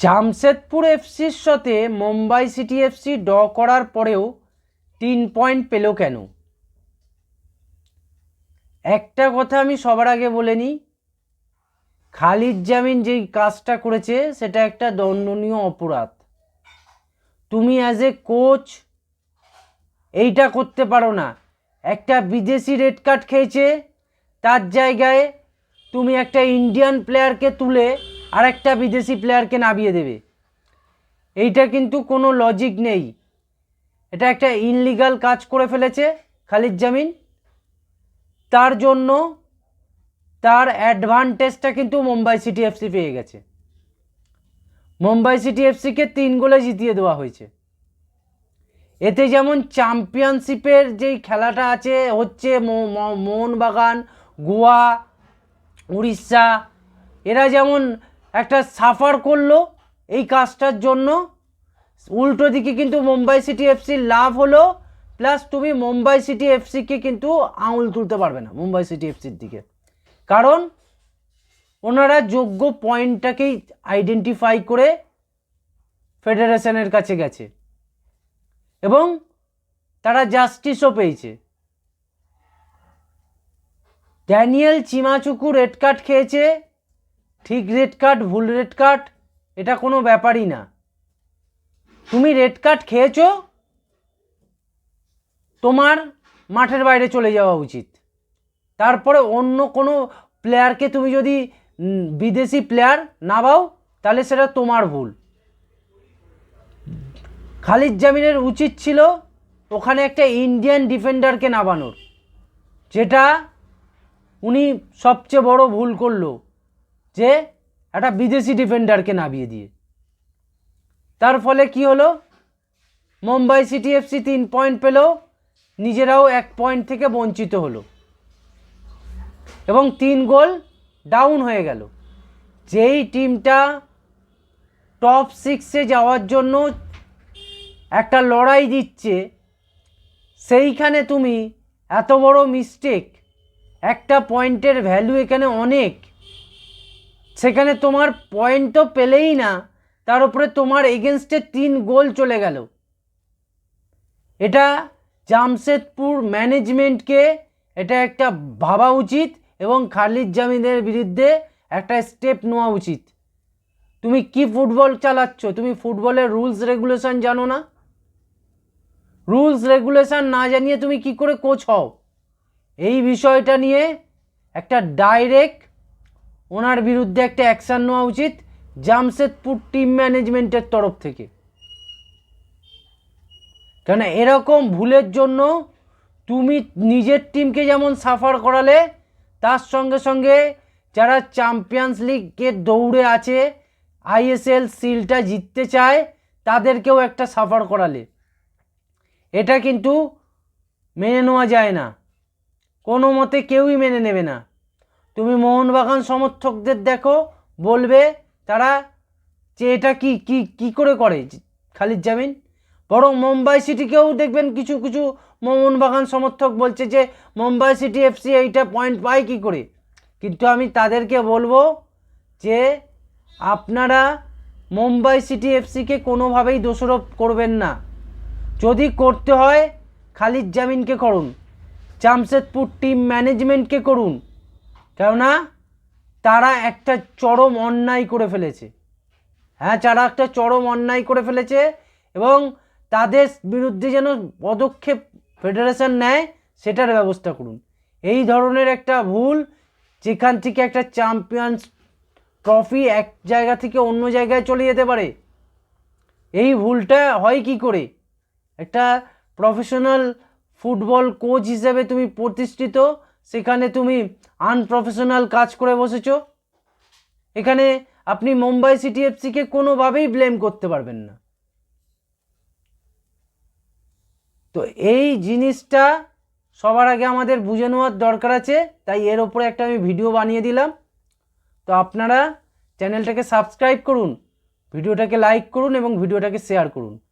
জামশেদপুর এফসির সাথে Mumbai city FC ড করার পরেও তিন পয়েন্ট পেল কেন? একটা কথা আমি সবার আগে বলে নিই, খালিদ জামিন যেই কাজটা করেছে, সেটা একটা দণ্ডনীয় অপরাধ। তুমি অ্যাজ এ কোচ এইটা করতে পারো না। একটা বিদেশি রেড কার্ড খেয়েছে, তার জায়গায় তুমি একটা ইন্ডিয়ান প্লেয়ারকে তুলে আর একটা বিদেশি প্লেয়ারকে নামিয়ে দেবে। এইটা কিন্তু কোনো লজিক নেই। এটা একটা ইনলিগাল কাজ করে ফেলেছে খালিদ জামিন। তার জন্য তার অ্যাডভান্টেজটা কিন্তু মুম্বাই সিটি এফসি পেয়ে গেছে। মুম্বাই সিটি এফসিকে তিন গোলে জিতিয়ে দেওয়া হয়েছে। এতে যেমন চ্যাম্পিয়নশিপের যেই খেলাটা আছে, হচ্ছে মোহনবাগান, গোয়া, উড়িষ্যা, এরা যেমন একটা সাফার করল এই কাজটার জন্য। উল্টো দিকে কিন্তু মুম্বাই সিটি এফসির লাভ হলো, প্লাস তুমি মুম্বাই সিটি এফসিকে কিন্তু আঙুল তুলতে পারবে না মুম্বাই সিটি এফসির দিকে। কারণ ওনারা যোগ্য পয়েন্টটাকেই আইডেন্টিফাই করে ফেডারেশনের কাছে গেছে। এবং তারা জাস্টিসও পেয়েছে। ড্যানিয়েল চিমাচুকু রেড কার্ড খেয়েছে ঠিক রেড কার্ড ভুল রেড কার্ড এটা কোনো ব্যাপারই না। তুমি রেড কার্ড খেয়েছো, তোমার মাঠের বাইরে চলে যাওয়া উচিত। তারপরে অন্য কোনো প্লেয়ারকে তুমি যদি বিদেশি প্লেয়ার নামাও তাহলে সেটা তোমার ভুল। খালিদ জামিনের উচিত ছিল ওখানে একটা ইন্ডিয়ান ডিফেন্ডারকে নামানোর, যেটা উনি সবচেয়ে বড় ভুল করল। যে একটা বিদেশি ডিফেন্ডারকে নামিয়ে দিয়ে। তার ফলে কি হলো? মুম্বাই সিটি এফসি তিন পয়েন্ট পেল, নিজেরাও এক পয়েন্ট থেকে বঞ্চিত হলো। এবং তিন গোল ডাউন হয়ে গেল। যেই টিমটা টপ সিক্সে যাওয়ার জন্য একটা লড়াই দিচ্ছে, সেইখানে তুমি এত বড় মিস্টেক একটা পয়েন্টের ভ্যালু এখানে অনেক। সেখানে তোমার পয়েন্ট তো পেলেই না, তার উপরে তোমার এগেনস্টে তিন গোল চলে গেল। এটা জামশেদপুর ম্যানেজমেন্টকে এটা একটা ভাবা উচিত এবং খালিদ জামিনের বিরুদ্ধে একটা স্টেপ নেওয়া উচিত। তুমি কি ফুটবল চালাচ্ছ? তুমি ফুটবলের রুলস রেগুলেশন জানো না? রুলস রেগুলেশন না জানিয়ে তুমি কি করে কোচ হও? এই বিষয়টা নিয়ে একটা ডাইরেক্ট ওনার বিরুদ্ধে একটা অ্যাকশান নেওয়া উচিত জামশেদপুর টিম ম্যানেজমেন্টের তরফ থেকে। কেন এরকম ভুলের জন্য তুমি নিজের টিমকে যেমন সাফার করালে, তার সঙ্গে সঙ্গে যারা চ্যাম্পিয়ন্স লিগের দৌড়ে আছে আইএসএল সিলটা জিততে চায়, তাদেরকেও একটা সাফার করালে। এটা কিন্তু মেনে নেওয়া যায় না। কোনো মতে কেউই মেনে নেবে না। তুমি মোহনবাগান সমর্থকদের দেখো, বলবে তারা যে এটা কি কি কি করে করে খালিদ জামিন? বরং মুম্বাই সিটিকেও দেখবেন কিছু কিছু মোহনবাগান সমর্থক বলছে যে মুম্বাই সিটি এফসি এইটা পয়েন্ট পায় কী করে? কিন্তু আমি তাদেরকে বলব যে আপনারা মুম্বাই সিটি এফসিকে কোনোভাবেই দোষারোপ করবেন না। যদি করতে হয়, খালিদ জামিনকে করুন, জামশেদপুর টিম ম্যানেজমেন্টকে করুন। কেননা তারা একটা চরম অন্যায় করে ফেলেছে। হ্যাঁ তারা একটা চরম অন্যায় করে ফেলেছে এবং তাদের বিরুদ্ধে যেন পদক্ষেপ ফেডারেশন নেয়, সেটার ব্যবস্থা করুন। এই ধরনের একটা ভুল, যেখান থেকে একটা চ্যাম্পিয়ন্স ট্রফি এক জায়গা থেকে অন্য জায়গায় চলে যেতে পারে, এই ভুলটা হয় কি করে? একটা প্রফেশনাল ফুটবল কোচ হিসেবে তুমি প্রতিষ্ঠিত সেখানে তুমি আনপ্রফেশনাল কাজ করে বসেছ। এখানে আপনি মুম্বাই সিটি এফসিকে কোনোভাবেই ব্লেম করতে পারবেন না। তো এই জিনিসটা সবার আগে আমাদের বুঝে নেওয়ার দরকার আছে, তাই এর ওপরে একটা আমি ভিডিও বানিয়ে দিলাম। তো আপনারা চ্যানেলটাকে সাবস্ক্রাইব করুন ভিডিওটাকে লাইক করুন এবং ভিডিওটাকে শেয়ার করুন।